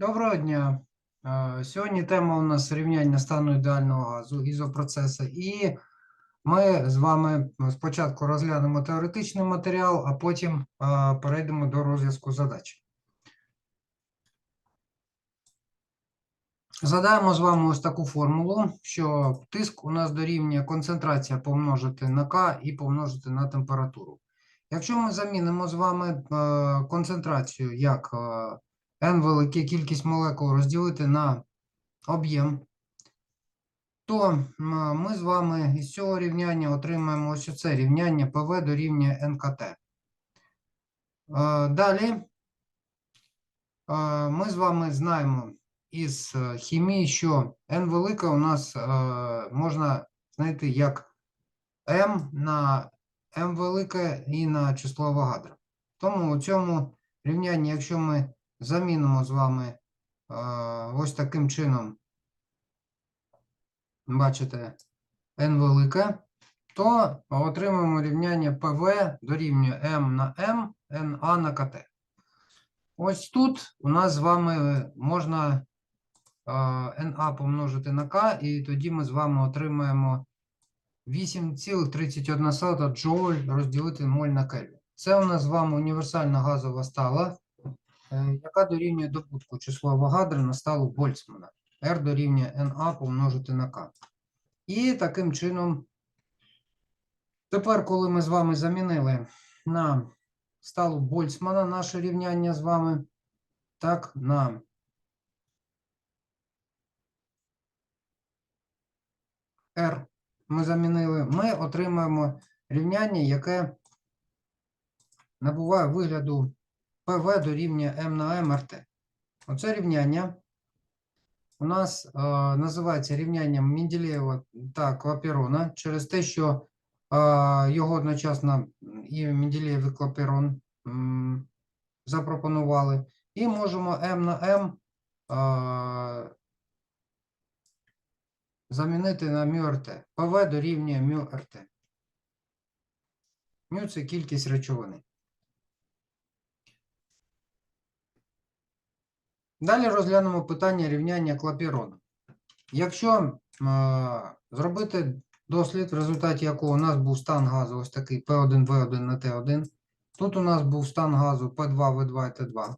Доброго дня. Сьогодні тема у нас рівняння стану ідеального газу ізопроцесу. І ми з вами спочатку розглянемо теоретичний матеріал, а потім перейдемо до розв'язку задач. Задаємо з вами ось таку формулу, що тиск у нас дорівнює концентрація помножити на К і помножити на температуру. Якщо ми замінимо з вами концентрацію як е, n велика кількість молекул розділити на об'єм, то ми з вами із цього рівняння отримаємо ось це рівняння ПВ дорівнює НКТ. Е, Далі е, ми з вами знаємо із е, хімії, що n велика у нас можна знайти як m на m велике і на число Авогадро. Тому у цьому рівнянні, якщо ми замінимо з вами е, ось таким чином, бачите, n велике, то отримаємо рівняння ПВ дорівнює m на m, NA на КТ. Ось тут у нас з вами можна е, NA помножити на К, і тоді ми з вами отримаємо 8,31 джоуль розділити моль на Кельвін. Це у нас з вами універсальна газова стала, яка дорівнює добутку числа Авогадро на сталу Больцмана. R дорівнює NA помножити на К. І таким чином, тепер, коли ми з вами замінили на сталу Больцмана наше рівняння з вами, так, на R ми замінили, ми отримаємо рівняння, яке набуває вигляду ПВ дорівнює М на М РТ. Оце рівняння у нас е, називається рівнянням Менделєєва та Клапірона через те, що е, його одночасно і Менделєєв і Клапірон м, запропонували. І можемо М на М е, замінити на МЮРТ. ПВ дорівнює МЮРТ. Мю це кількість речовини. Далі розглянемо питання рівняння клапірона. Якщо е, зробити дослід, в результаті якого у нас був стан газу ось такий P1V1 на T1, тут у нас був стан газу P2, V2 і T2,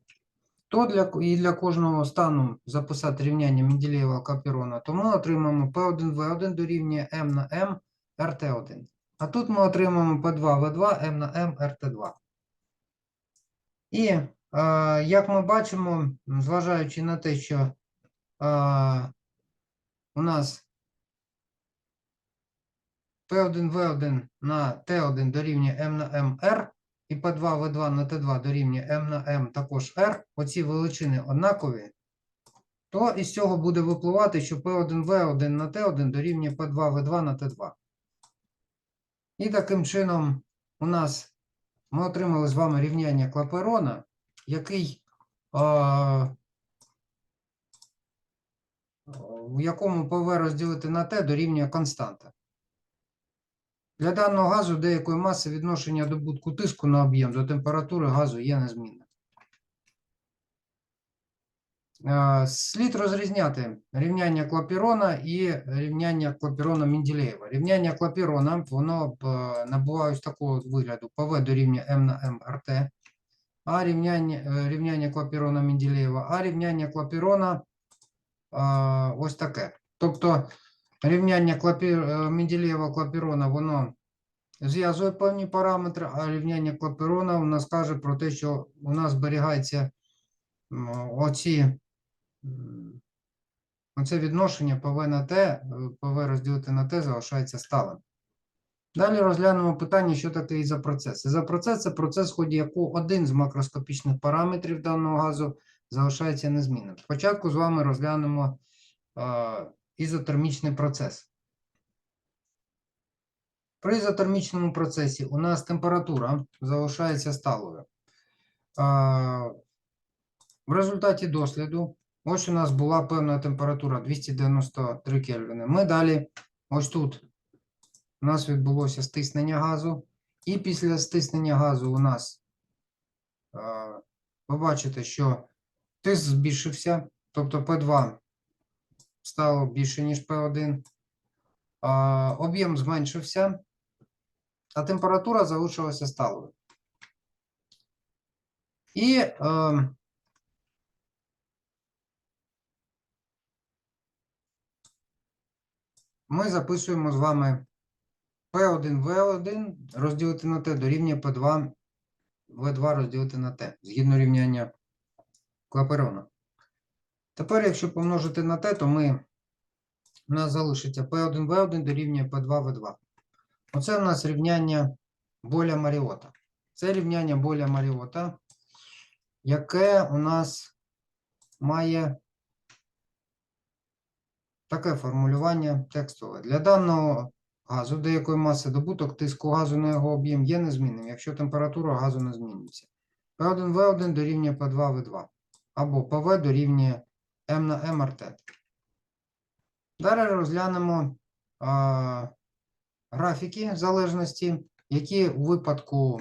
то для, і для кожного стану записати рівняння Менделєєва клапірона, то ми отримаємо P1V1 дорівнює M на M RT1. А тут ми отримаємо P2, V2, M на M RT2. І як ми бачимо, зважаючи на те, що у нас P1V1 на T1 дорівнює M на M R, і P2V2 на T2 дорівнює M на M також R, оці величини однакові, то із цього буде випливати, що P1V1 на T1 дорівнює P2V2 на T2. І таким чином у нас ми отримали з вами рівняння Клапейрона, який, в якому ПВ розділити на Т дорівнює константа. Для даного газу деякої маси відношення добутку тиску на об'єм до температури газу є незмінним. Слід розрізняти рівняння Клапірона і рівняння Клапірона Менделєєва. Рівняння Клапірона воно е, набуває ось такого вигляду ПВ дорівнює М на М РТ, а рівняння, е, рівняння Клапірона Менделєєва, а рівняння Клапірона ось таке. Тобто рівняння Клапір, е, Менделєєва Клапірона воно зв'язує певні параметри, а рівняння Клапірона у нас каже про те, що у нас зберігається оці Оце відношення ПВ на Т, е, ПВ розділити на Т залишається сталим. Далі розглянемо питання, що таке ізопроцес. Ізопроцес – це процес, в ході якого один з макроскопічних параметрів даного газу залишається незмінним. Спочатку з вами розглянемо е, ізотермічний процес. При ізотермічному процесі у нас температура залишається сталою. Е, в результаті досліду Ось у нас була певна температура 293 Кельвіни. Ми далі, ось тут, у нас відбулося стиснення газу. І після стиснення газу у нас, ви бачите, що тиск збільшився. тобто P2 стало більше, ніж P1. Об'єм зменшився, а температура залишилася сталою. І ми записуємо з вами P1 V1 розділити на T дорівнює P2 V2 розділити на T, згідно рівняння Клаперона. Тепер, якщо помножити на T, то ми, у нас залишиться P1 V1 дорівнює P2 V2. Оце у нас рівняння Боля Маріота. Це рівняння Боля Маріота, яке у нас має таке формулювання текстове. Для даного газу деякої маси добуток тиску газу на його об'єм є незмінним, якщо температура газу не змінюється. P1 V1 дорівнює P2 V2 або PV дорівнює M на RT. Далі розглянемо а, графіки залежності, які у випадку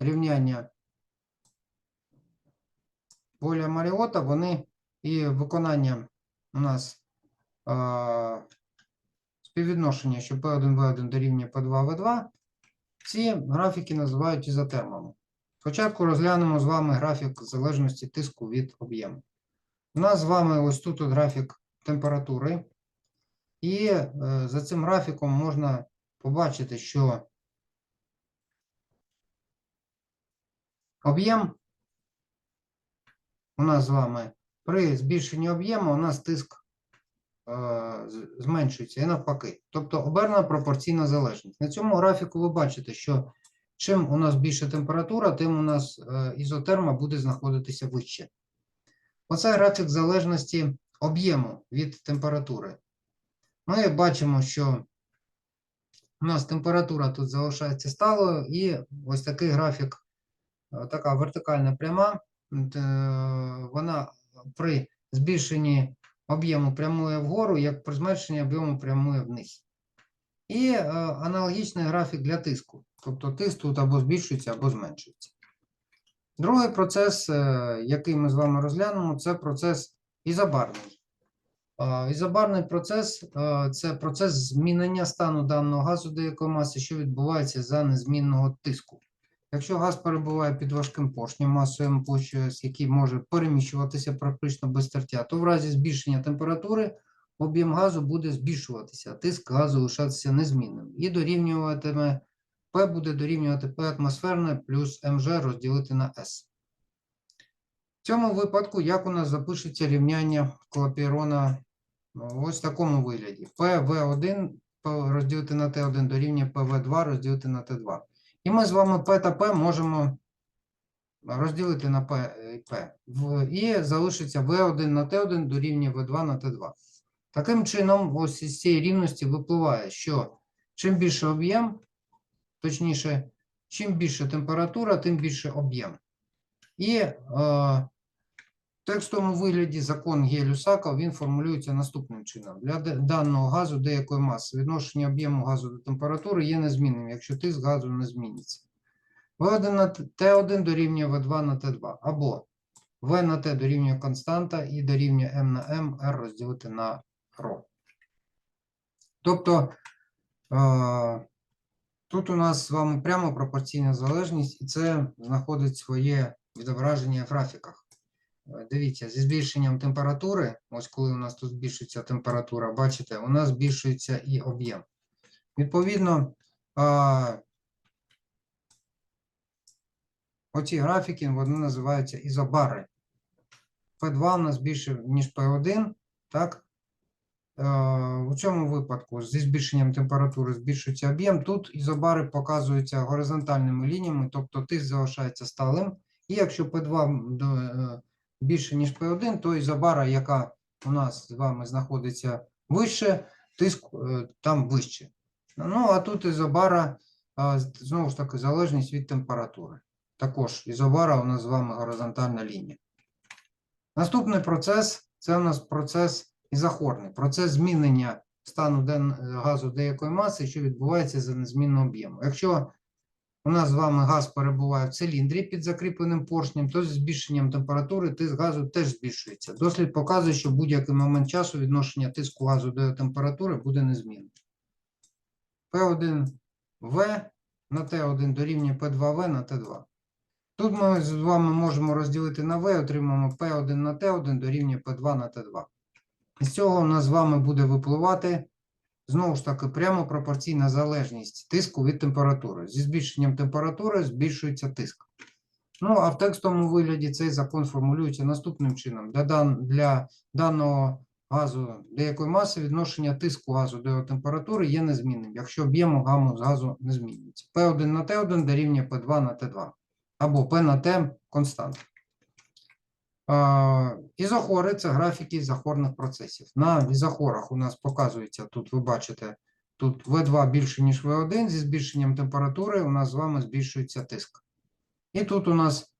рівняння поля Маріота, вони і виконання у нас а, співвідношення, що P1 V1 дорівнює P2 V2, ці графіки називають ізотермами. Спочатку розглянемо з вами графік залежності тиску від об'єму. У нас з вами ось тут графік температури, і е, за цим графіком можна побачити, що об'єм у нас з вами при збільшенні об'єму у нас тиск зменшується і навпаки. Тобто обернена пропорційна залежність. На цьому графіку ви бачите, що чим у нас більша температура, тим у нас е, ізотерма буде знаходитися вище. Оце графік залежності об'єму від температури. Ми бачимо, що у нас температура тут залишається сталою, і ось такий графік, е, така вертикальна пряма, е, вона при збільшенні об'єму прямує вгору, як при зменшенні об'єму прямує вниз. І е, аналогічний графік для тиску. Тобто тиск тут або збільшується, або зменшується. Другий процес, е, який ми з вами розглянемо, це процес ізобарний. А, Ізобарний процес е, це процес змінення стану даного газу деякої маси, що відбувається за незмінного тиску. Якщо газ перебуває під важким поршнем масою М площею який може переміщуватися практично без тертя, то в разі збільшення температури об'єм газу буде збільшуватися, тиск газу лишатися незмінним. І дорівнюватиме P буде дорівнювати P атмосферне плюс МЖ розділити на С. В цьому випадку, як у нас запишеться рівняння клапірона ось в такому вигляді. PV1 розділити на T1 дорівнює PV2 розділити на T2. І ми з вами P та P можемо розділити на P і P. І залишиться V1 на T1 дорівнює V2 на T2. Таким чином, ось із цієї рівності випливає, що чим більше об'єм, точніше, чим більше температура, тим більше об'єм. І е, текстовому вигляді закон Гель-Усаков він формулюється наступним чином. Для даного газу деякої маси відношення об'єму газу до температури є незмінним, якщо тиск газу не зміниться. В1 на Т- Т1 дорівнює В2 на Т2, або В на Т дорівнює константа і дорівнює М на М, R розділити на Ро. Тобто е, тут у нас з вами прямо пропорційна залежність, і це знаходить своє відображення в графіках. Е, Дивіться, зі збільшенням температури, ось коли у нас тут збільшується температура, бачите, у нас збільшується і об'єм. Відповідно, оці графіки вони називаються ізобари. P2 у нас більше, ніж P1, так? Е, У цьому випадку зі збільшенням температури збільшується об'єм. Тут ізобари показуються горизонтальними лініями, тобто тиск залишається сталим. І якщо P2 до, е, більше, ніж P1, то ізобара, яка у нас з вами знаходиться вище, тиск е, там вище. Ну, а тут ізобара, знову ж таки, залежність від температури. Також ізобара у нас з вами горизонтальна лінія. Наступний процес це у нас процес ізохорний, процес змінення стану газу деякої маси, що відбувається за незмінного об'єму. Якщо у нас з вами газ перебуває в циліндрі під закріпленим поршнем, то з збільшенням температури тиск газу теж збільшується. Дослід показує, що в будь-який момент часу відношення тиску газу до температури буде незмінним. P1V на T1 дорівнює P2V на T2. Тут ми з вами можемо розділити на V, отримаємо P1 на T1 дорівнює P2 на T2. З цього у нас з вами буде випливати знову ж таки прямо пропорційна залежність тиску від температури. Зі збільшенням температури збільшується тиск. Ну, а в текстовому вигляді цей закон формулюється наступним чином. Для, для даного газу деякої маси відношення тиску газу до його температури є незмінним, якщо об'єм гаму з газу не змінюється. P1 на T1 дорівнює P2 на T2. Або P на T константа. Ізохори це графіки ізохорних процесів. На ізохорах у нас показується, тут ви бачите, тут V2 більше, ніж V1, зі збільшенням температури у нас з вами збільшується тиск. І тут у нас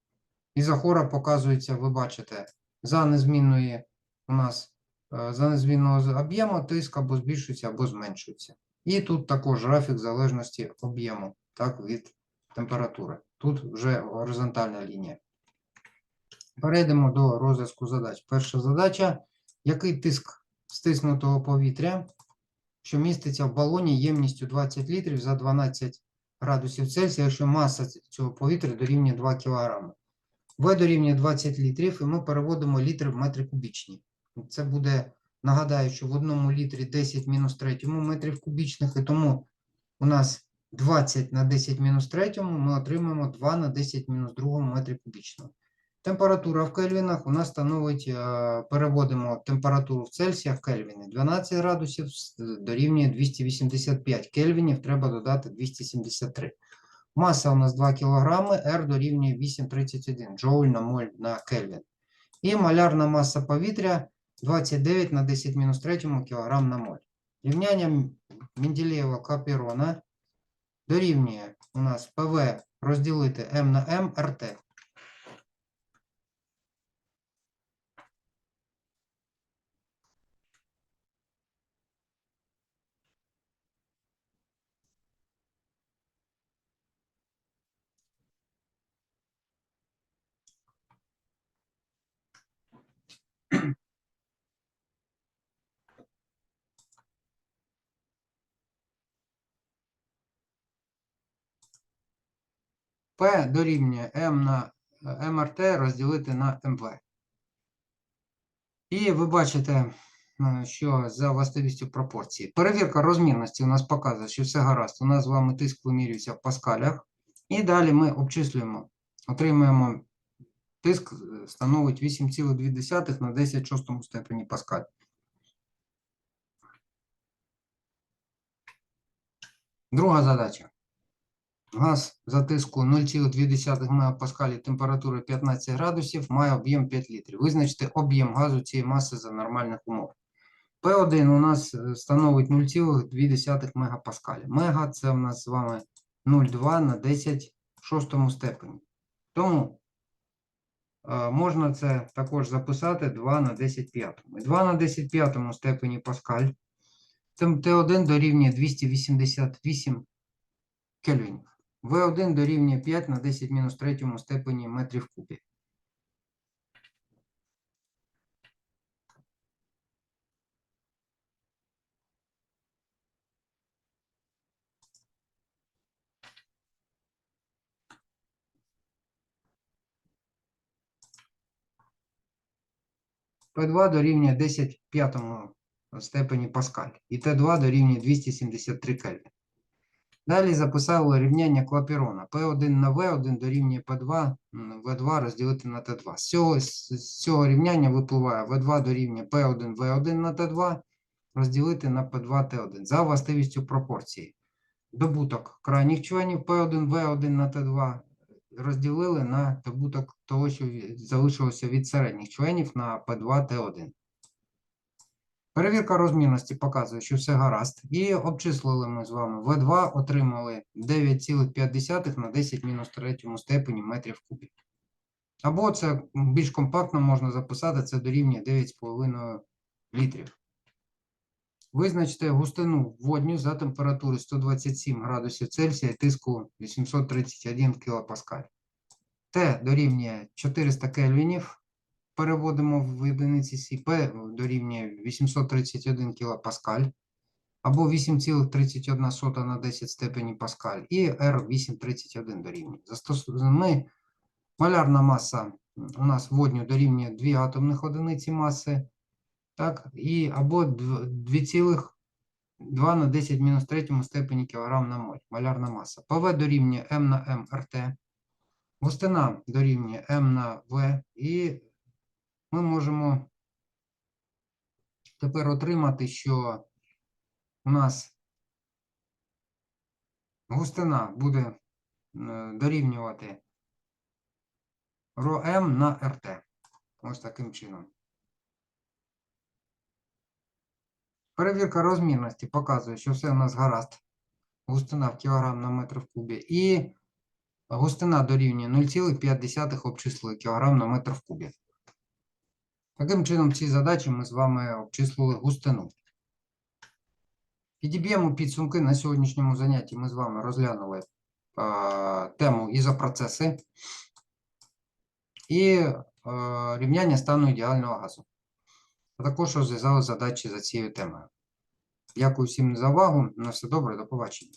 ізохора показується, ви бачите, за незмінної у нас е, за незмінного об'єму тиск або збільшується, або зменшується. І тут також графік залежності об'єму від температури. Тут вже горизонтальна лінія. Перейдемо до розв'язку задач. Перша задача: який тиск стиснутого повітря, що міститься в балоні ємністю 20 літрів за 12 градусів Цельсія, якщо маса цього повітря дорівнює 2 кг. В дорівнює 20 літрів, і ми переводимо літри в метри кубічні. Це буде, нагадаю, що в одному літрі 10 мінус третьому метрів кубічних, і тому у нас 20 на 10 мінус третьому ми отримаємо 2 на 10 мінус другому метрі кубічного. Температура в кельвінах у нас становить, е, переводимо температуру в Цельсіях в кельвіни. 12 градусів дорівнює 285 кельвінів, треба додати 273. Маса у нас 2 кг, R дорівнює 831 джоуль на моль на кельвін. І малярна маса повітря 29 на 10 мінус 3 кг на моль. Рівняння Менделєєва Капірона дорівнює у нас ПВ розділити М на М РТ. P дорівнює M на е, МРТ розділити на МВ. І ви бачите, е, що за властивістю пропорції. Перевірка розмірності у нас показує, що все гаразд. У нас з вами тиск вимірюється в паскалях. І далі ми обчислюємо, отримуємо тиск е, становить 8,2 на 10 шостому степені паскаль. Друга задача. Газ за тиску 0,2 МПа температури 15 градусів має об'єм 5 літрів. Визначте об'єм газу цієї маси за нормальних умов. P1 у нас е, становить 0,2 МПа. Мега це у нас з вами 0,2 на 10 шостому степені. Тому можна це також записати 2 на 10 п'ятому. 2 на 10 п'ятому степені паскаль. Т1 дорівнює 288 кельвінів. В1 дорівнює 5 на 10 мінус третьому степені метрів кубів. П2 дорівнює 10 п'ятому степені Паскаль. І Т2 дорівнює 273 Кельвін. Далі записали рівняння Клапірона. P1 на V1 дорівнює P2, м, V2 розділити на T2. З цього, з цього рівняння випливає V2 дорівнює P1 V1 на T2 розділити на P2 T1 за властивістю пропорції. Добуток крайніх членів P1 V1 на T2 розділили на добуток того, що залишилося від середніх членів на P2 T1. Перевірка розмірності показує, що все гаразд. І обчислили ми з вами В2, отримали 9,5 на 10 мінус третьому степені метрів кубів. Або це більш компактно можна записати, це дорівнює 9,5 літрів. Визначте густину водню за температури 127 градусів Цельсія і тиску 831 кПа. Т дорівнює 400 кельвінів. Переводимо в одиниці Сі. Дорівнює 831 кПа. Або 8,31 на 10 степені Паскаль. І R 831 дорівнює. Ми, малярна маса у нас водню дорівнює 2 атомних одиниці маси. Так, і або 2,2 на 10 мінус третьому степені кілограм на моль. Малярна маса. ПВ дорівнює М на М РТ. Густина дорівнює М на В. І ми можемо тепер отримати, що у нас густина буде е, дорівнювати РОМ на РТ. Ось таким чином. Перевірка розмірності показує, що все у нас гаразд. Густина в кілограм на метр в кубі. І густина дорівнює 0,5 обчислили кілограм на метр в кубі. Таким чином, в цій задачі ми з вами обчислили густину. Підіб'ємо підсумки на сьогоднішньому занятті. Ми з вами розглянули е, тему ізопроцеси і е, рівняння стану ідеального газу. А також розв'язали задачі за цією темою. Дякую всім за увагу. На все добре, до побачення.